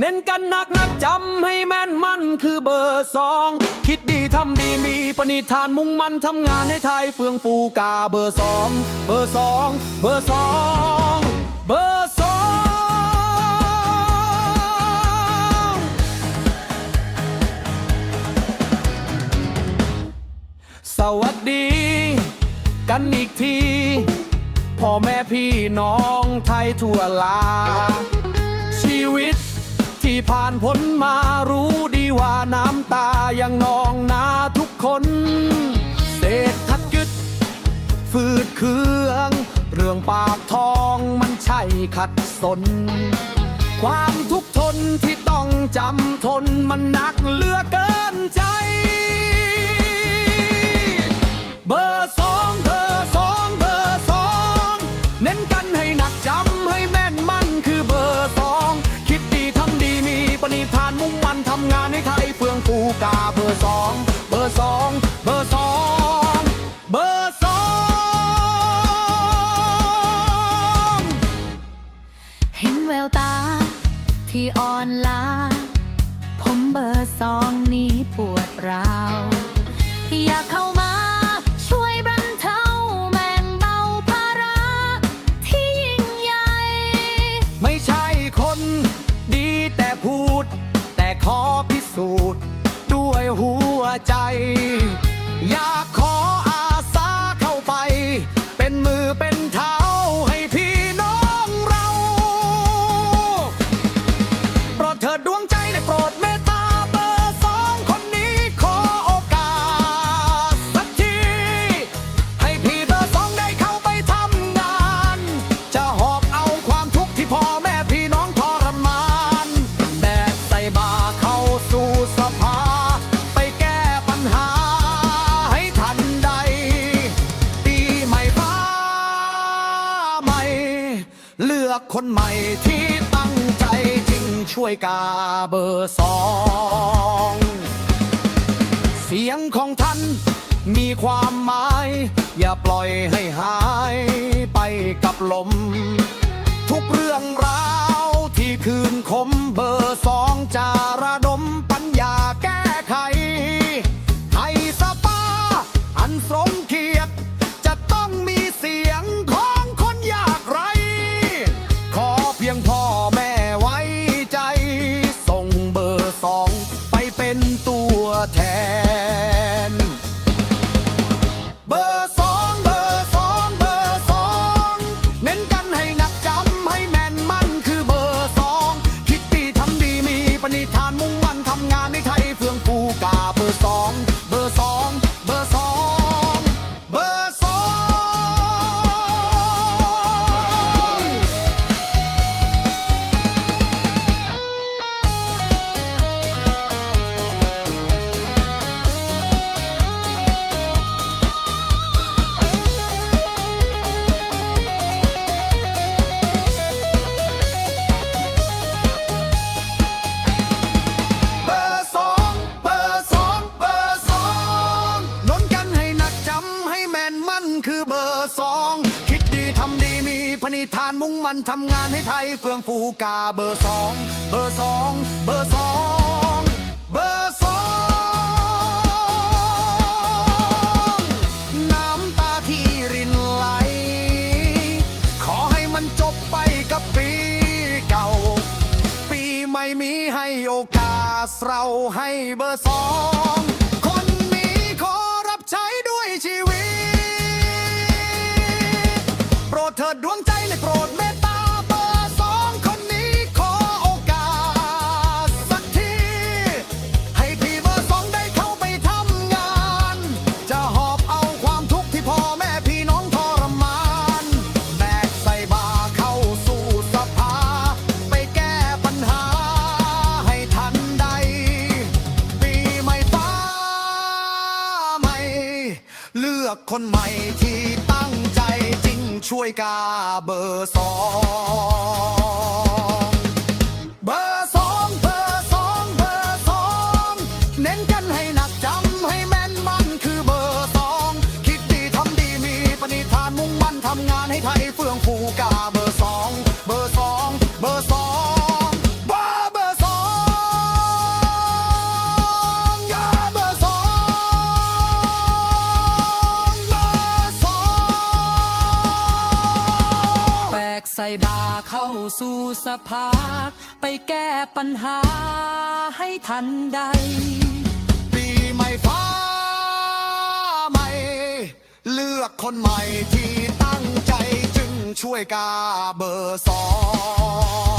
เน้นกันหนักนักจำให้แม่นมันคือเบอร์สอง คิดดีทำดีมีปณิธานมุ่งมั่นทำงานให้ไทยเฟื่องฟูกาเบอร์สองเบอร์สองเบอร์สองเบอร์สองสวัสดี กันอีกทีพ่อแม่พี่น้องไทยทั่วลา ชีวิต ที่ผ่านพ้นมารู้ดีว่าน้ำตายังนองนาทุกคน เศรษฐกิจฟืดเคือง เรื่องปากท้องมันใช่ขัดสน ความทุกข์ทนที่ต้องจำทนมันหนักเหลือเกินใจ เบอร์ส สอง ใจ คนใหม่ที่ตั้งใจจริงช่วยกาเบอร์สอง เสียงของท่านมีความหมาย อย่าปล่อยให้หาย เป็นตัวแทน มันทำงานให้ไทยเฟื่องฟูกาเบอร์สองเบอร์สองเบอร์สองเบอร์สองน้ำตาที่รินไหล ขอให้มันจบไปกับปีเก่า ปีใหม่มีให้โอกาสเราให้เบอร์สองคนนี้ขอรับใช้ด้วยชีวิต อกคนใหม่ที่ตั้งใจจริงช่วยกาเบอร์สองเบอร์สองเบอร์สองเบอร์สองเน้นกันให้หนักจำให้แม่นมันคือเบอร์สองคิดดีทำดีมีปณิธานมุ่งมั่นทำงานให้ไทยเฟื่องฟูกาเบอร์สองเบอร์สองเบอร์สองเบอร์เบอร์สอง สู่สภา ไปแก้ปัญหาให้ทันใด ปีใหม่ฟ้าใหม่ เลือกคนใหม่ที่ตั้งใจจึงช่วยกาเบอร์สอง